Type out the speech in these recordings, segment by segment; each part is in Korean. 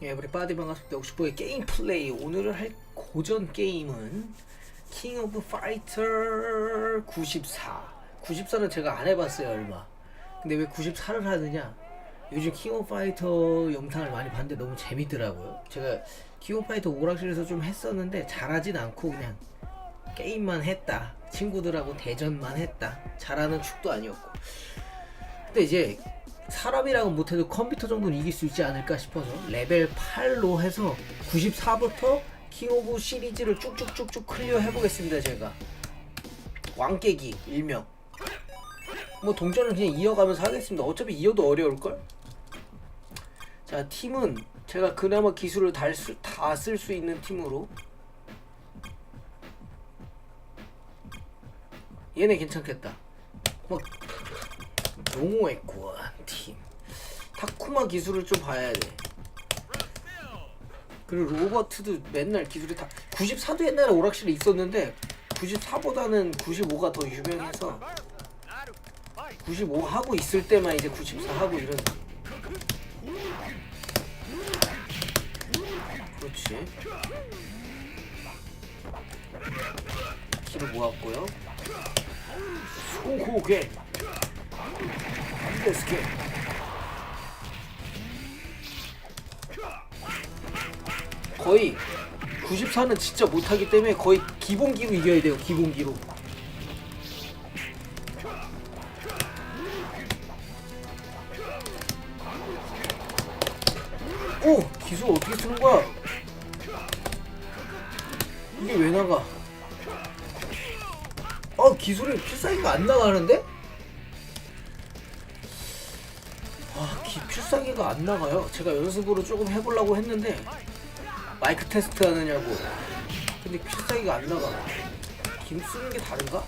예, 우리 바디 반갑습니다. 65의 게임 플레이 오늘 할 고전 게임은 킹 오브 파이터 94. 94는 제가 안 해봤어요 얼마. 근데 왜 94를 하느냐? 요즘 킹 오브 파이터 영상을 많이 봤는데 너무 재밌더라고요. 제가 킹 오브 파이터 오락실에서 좀 했었는데 잘하진 않고 그냥 게임만 했다. 친구들하고 대전만 했다. 잘하는 축도 아니었고. 근데 이제 사람이랑은 못해도 컴퓨터 정도는 이길 수 있지 않을까 싶어서 레벨 8로 해서 94부터 킹 오브 시리즈를 쭉쭉쭉쭉 클리어 해보겠습니다 제가. 왕깨기 일명. 뭐 동전은 그냥 이어가면서 하겠습니다. 어차피 이어도 어려울걸? 자 팀은 제가 그나마 기술을 다 쓸 수 있는 팀으로. 얘네 괜찮겠다. 뭐 용호했군 팀. 타쿠마 기술을 좀 봐야 돼. 그리고 로버트도 맨날 기술이 다 94도 옛날에 오락실에 있었는데 94보다는 95가 더 유명해서 95 하고 있을 때만 이제 94 하고 이런 그렇지. 키를 모았고요. 소고개 안데스케 거의 94는 진짜 못하기 때문에 거의 기본기로 이겨야 돼요 기본기로 오! 기술 어떻게 쓰는 거야? 이게 왜 나가? 아 기술이 필살기가 안 나가는데? 기 필살기가 안 나가요. 제가 연습으로 조금 해보려고 했는데 마이크 테스트 하느냐고. 근데 필살기가 안 나가. 김 쓰는 게 다른가?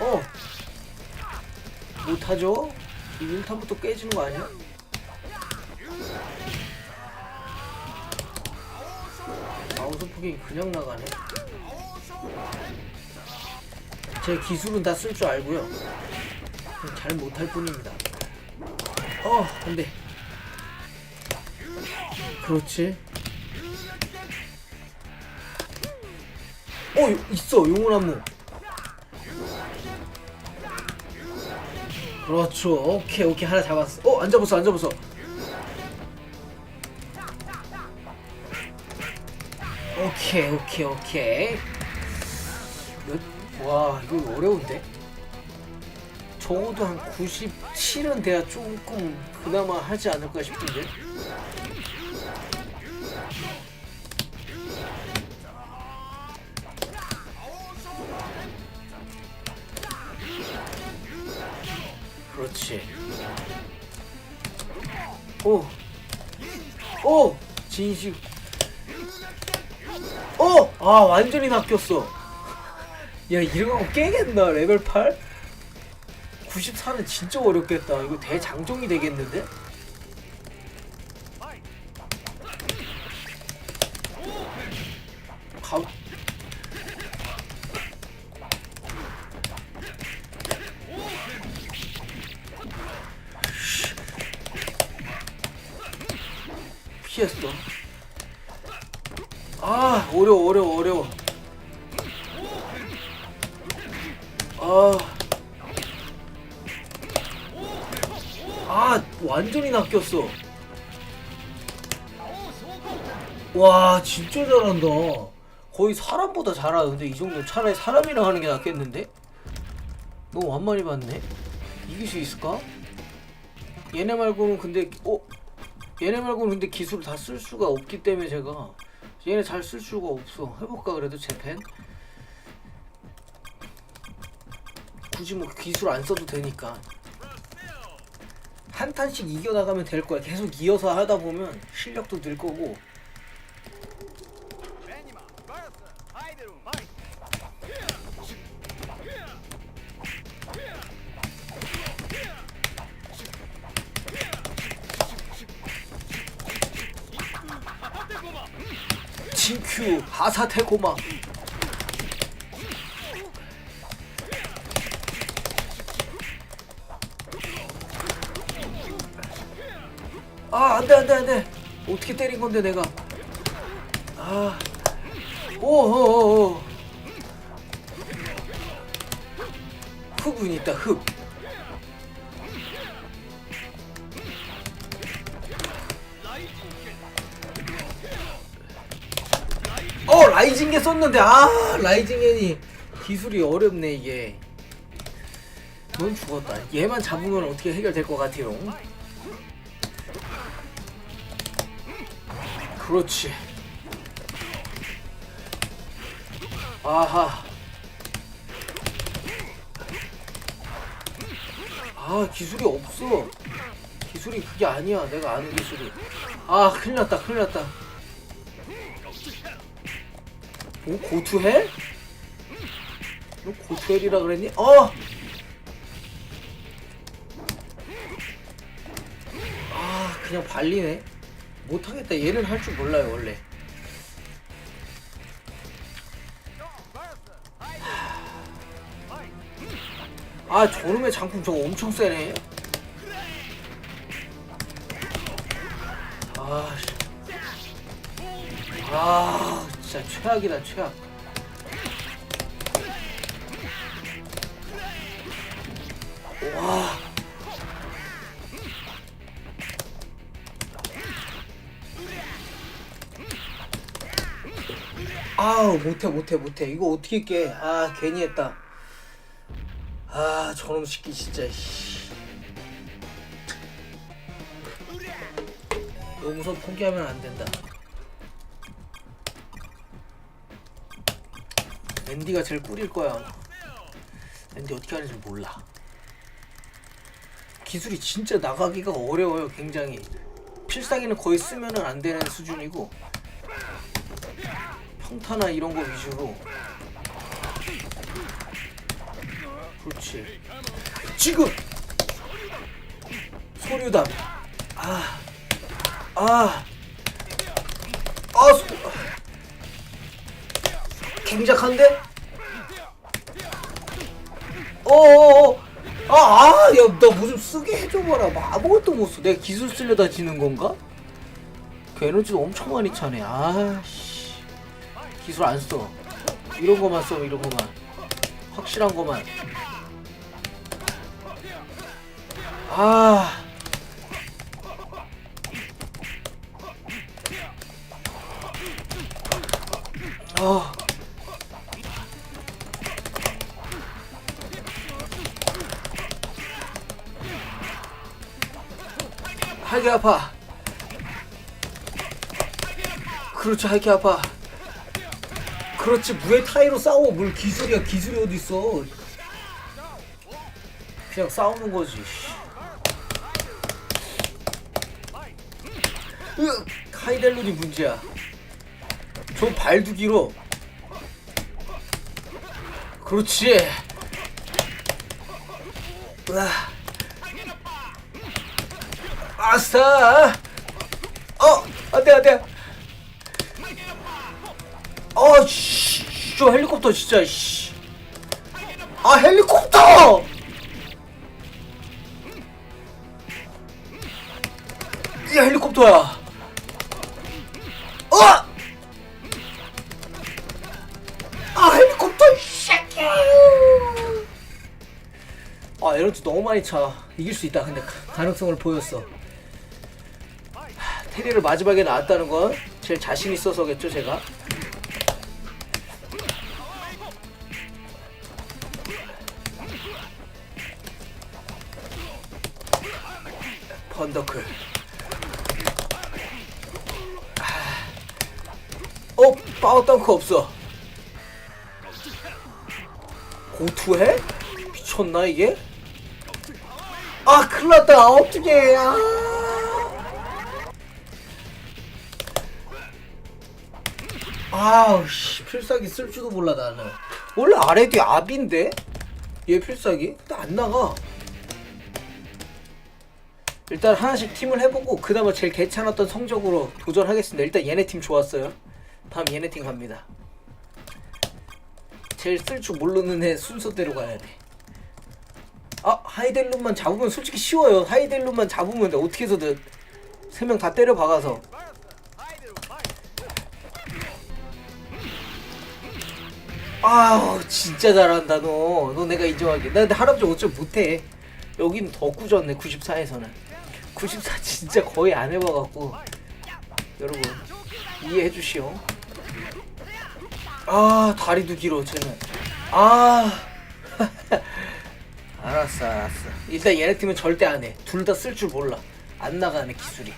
어. 못하죠? 이 1탄부터 깨지는 거 아니야? 마우스 폭이 그냥 나가네. 제 기술은 다 쓸 줄 알고요. 잘 못할 뿐입니다. 어, 안 돼. 그렇지. 어, 있어. 용을 안무. 그렇죠. 오케이, 오케이. 하나 잡았어. 어, 안 잡았어. 오케이, 오케이, 오케이. 몇, 와, 이거 어려운데? 적어도 한 97은 돼야 조금 그나마 하지 않을까 싶은데. 그렇지. 오, 오, 진실. 오, 아 완전히 낚였어. 야 이런 거 깨겠나 레벨 8? 94는 진짜 어렵겠다. 이거 대장정이 되겠는데? 가... 피했어. 아 어려워 어려워 어려워. 아. 완전히 낚였어. 와 진짜 잘한다. 거의 사람보다 잘하는데 이 정도 차라리 사람이랑 하는 게 낫겠는데? 너무 완만히 봤네. 이길 수 있을까? 얘네 말고는 근데 어? 얘네 말고는 근데 기술을 다 쓸 수가 없기 때문에 제가 얘네 잘 쓸 수가 없어. 해볼까 그래도 재팬? 굳이 뭐 기술 안 써도 되니까 한 탄씩 이겨나가면 될 거야. 계속 이어서 하다 보면 실력도 늘 거고. 진큐 하사테고마 안돼 안돼 안돼. 어떻게 때린 건데 내가? 아. 오오오 흡은 있다 흡 어 라이징게 썼는데 아 라이징엔이 기술이 어렵네 이게. 넌 죽었다. 얘만 잡으면 어떻게 해결될 것 같아요 그렇지 아하 아 기술이 없어 기술이 그게 아니야 내가 아는 기술이 아 큰일 났다 큰일 났다 오 고투헬? 너 고투헬이라 그랬니? 어! 아 그냥 발리네 못하겠다. 얘는 할 줄 몰라요 원래. 아 저놈의 장품 저거 엄청 세네. 아, 씨. 아 진짜 최악이다 최악 아우 못해 못해 못해. 이거 어떻게 깨 아 괜히 했다. 아 저놈 새끼 진짜 씨. 여기서 포기하면 안 된다. 앤디가 제일 꿀일 거야. 앤디 어떻게 하는지 몰라. 기술이 진짜 나가기가 어려워요 굉장히. 필살기는 거의 쓰면은 안 되는 수준이고 평타나 이런 거 위주로 그렇지 지금 소류담 아 아, 아, 소... 갱작한데? 어어어, 아, 아, 야, 나뭐 좀 쓰게 해줘봐라. 뭐 아무것도 못 써. 내가 기술 쓰려다 지는 건가? 그 에너지도 엄청 많이 차네. 아, 씨. 기술 안 써. 이런 거만 써, 이런 거만. 확실한 거만. 아. 아. 할게 아파. 그렇지 할게 아파. 그렇지 무에 타이로 싸워 뭘 기술이야 기술이 어디 있어? 그냥 싸우는 거지. 으 하이델론이 문제야. 저 발두기로 그렇지 으아. 아싸 어 안돼 안돼 어씨 저 헬리콥터 진짜 씨 아 헬리콥터! 이 헬리콥터야. 어! 아 헬리콥터 이 새끼! 아 에너지 너무 많이 차. 이길 수 있다 근데 가- 가능성을 보였어. 하, 테리를 마지막에 나왔다는 건 제일 자신 있어서겠죠 제가 파워 덩크 없어. 고투해? 미쳤나 이게? 아 큰일났다. 어떡해. 아. 아우 씨. 필살기 쓸 줄도 몰라 나는. 원래 아래 뒤 압인데? 얘 필살기? 근데 안 나가. 일단 하나씩 팀을 해보고 그 다음에 제일 괜찮았던 성적으로 도전하겠습니다. 일단 얘네 팀 좋았어요 다음 얘네 팀 갑니다 제일 쓸 줄 모르는 애 순서대로 가야 돼. 아 하이델룸만 잡으면 솔직히 쉬워요. 하이델룸만 잡으면 돼. 어떻게 해서든 세 명 다 때려 박아서 아우 진짜 잘한다 너. 너 내가 인정하게. 나 근데 할아버지 어쩜 못해. 여긴 더 꾸졌네 94에서는. 94 진짜 거의 안 해봐갖고 여러분 이해해 주시오. 아 다리도 길어 쟤는. 아 알았어 알았어. 일단 얘네 팀은 절대 안 해. 둘 다 쓸 줄 몰라. 안 나가네 기술이.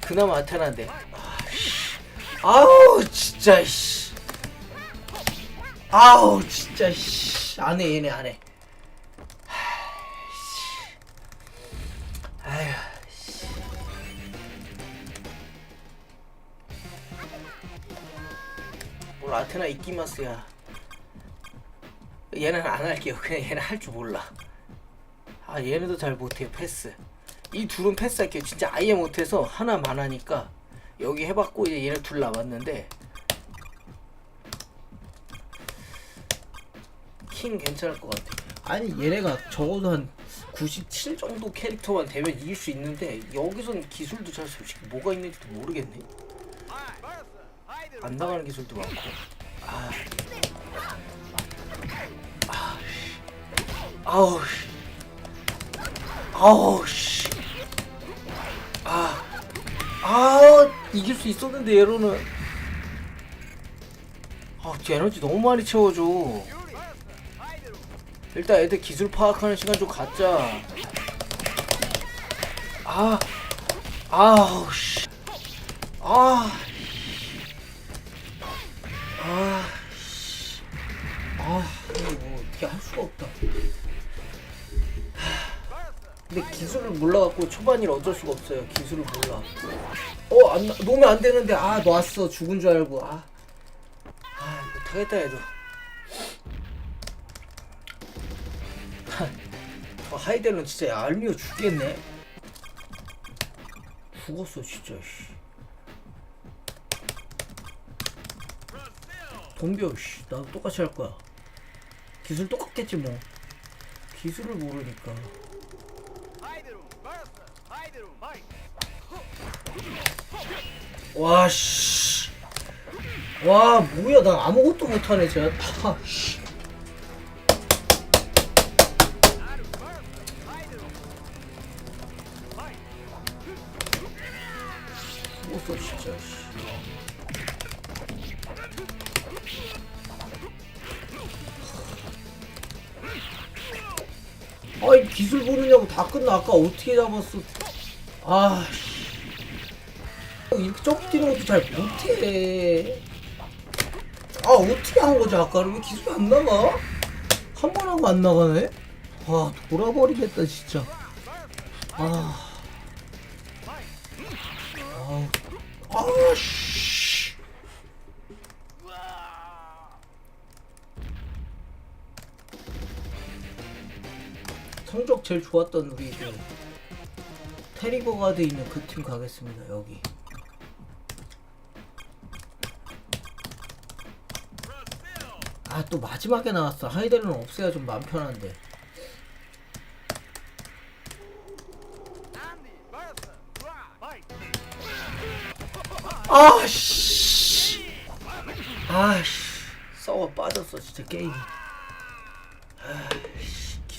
그나마 아테나인데. 아, 씨. 아우 진짜 씨. 아우 진짜 씨 안해 얘네 안해 아휴 뭘 아테나 이끼마스야. 얘는 안 할게요. 그냥 얘는 할 줄 몰라. 아 얘네도 잘 못해요 패스. 이 둘은 패스할게요. 진짜 아예 못해서 하나만 하니까 여기 해봤고 이제 얘네 둘 남았는데 킹 괜찮을 것 같아. 아니 얘네가 적어도 한 97 정도 캐릭터만 되면 이길 수 있는데 여기선 기술도 잘 솔직히 뭐가 있는지도 모르겠네. 안 나가는 기술도 많고. 아, 아, 씨. 아우, 씨. 아우, 씨. 아, 아, 이길 수 있었는데 얘로는. 아, 에너지 너무 많이 채워줘. 일단 애들 기술 파악하는 시간 좀 갖자. 아, 아우 씨, 아, 아, 씨. 아, 이거 뭐 어떻게 할 수가 없다. 하, 근데 기술을 몰라갖고 초반이라 어쩔 수가 없어요. 기술을 몰라. 어, 안 나- 놓으면 안 되는데 아 놨어 죽은 줄 알고 아, 아 못하겠다 얘도. 저 하이델은 진짜 얄미워 죽겠네. 죽었어 진짜. 씨. 덤벼 씨. 나도 똑같이 할 거야. 기술 똑같겠지 뭐. 기술을 모르니까. 와 씨. 와 뭐야 나 아무것도 못하네 쟤. 아 씨. 죽었어 진짜 씨. 아이 기술 보느냐고 다 끝나 아까 어떻게 잡았어 아 씨. 이렇게 점프 뛰는 것도 잘 못해 아 어떻게 한 거지 아까는 왜 기술이 안 나가? 한 번 하고 안 나가네? 아 돌아버리겠다 진짜 아 아우. 아, 씨. 성적 제일 좋았던 우리 그 테리거 가드 있는 그 팀 가겠습니다. 여기. 아 또 마지막에 나왔어. 하이델은 없애야 좀 마음 편한데. 아씨. 아씨. 썩어 빠졌어 진짜 게임이.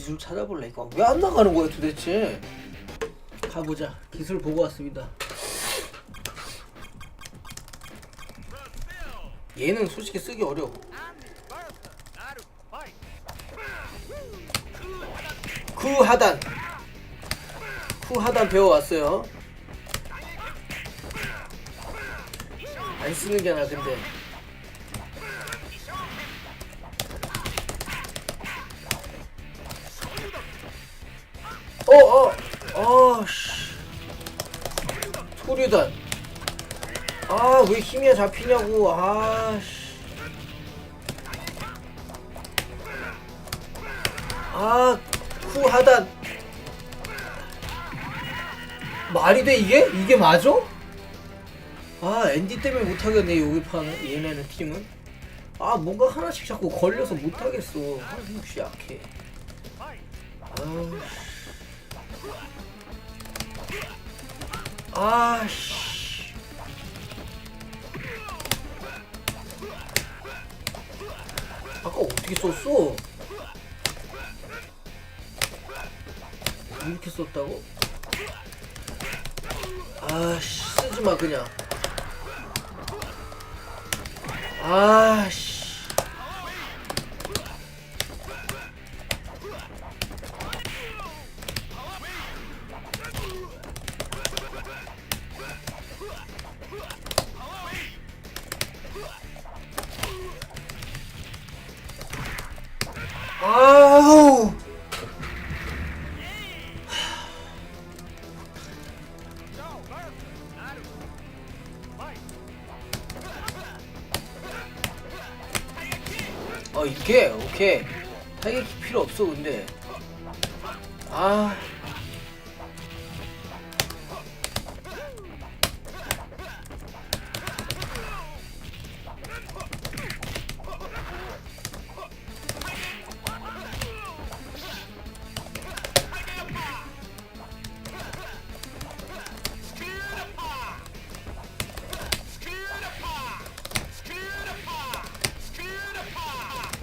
기술 찾아볼래 이거 왜안 나가는 거야 도대체? 가보자. 기술 보고 왔습니다. 얘는 솔직히 쓰기 어려워. 그 하단. 그 하단 배워왔어요. 안 쓰는 게 나아 근데. 소류단. 아, 왜 힘이 잡히냐고, 아, 씨. 아, 후하단. 말이 돼, 이게? 이게 맞아? 아, 앤디 때문에 못하겠네, 여기 파는, 얘네는 팀은. 아, 뭔가 하나씩 자꾸 걸려서 못하겠어. 아, 역시 약해. 아, 아씨. 아까 어떻게 썼어? 이렇게 썼다고? 아씨 쓰지 마 그냥. 아씨. 어 이게 오케이. 타격이 필요 없어 근데. 아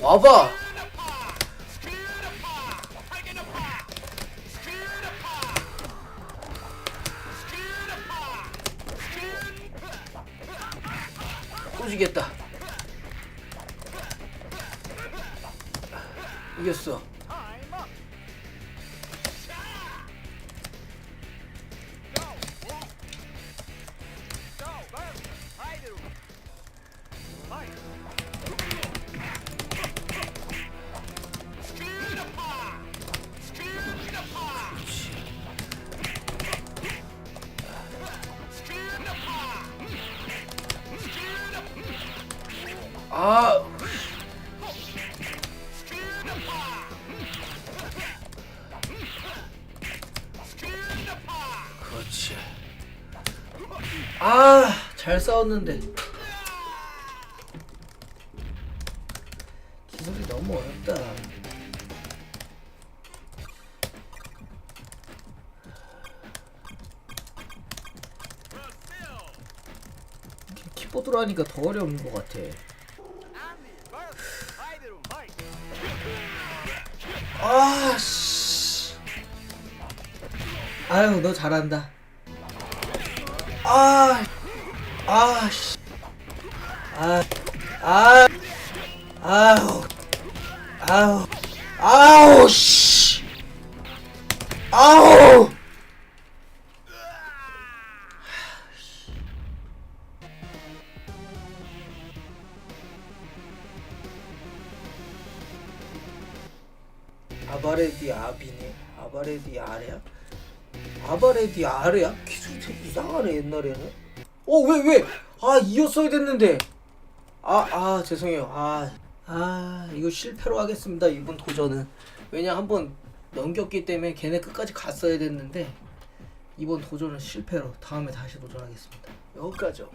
와봐. 또 지겠다. 이겼어. 아 싸웠는데 기술이 너무 어렵다 키보드로 하니까 더 어려운 것 같아 아씨. 아유, 너 잘한다. 아, 아, 씨. 아, 아, 아우, 아우, 아우, 씨. 아우. 아바레디 아비네 아바레디 아레야? 아바레디 아레야? 기술이 되게 이상하네 옛날에는 어 왜 왜? 아 이었어야 됐는데. 아 아 죄송해요. 아, 아 이거 실패로 하겠습니다 이번 도전은. 왜냐 한번 넘겼기 때문에 걔네 끝까지 갔어야 됐는데 이번 도전은 실패로 다음에 다시 도전하겠습니다. 여기까지요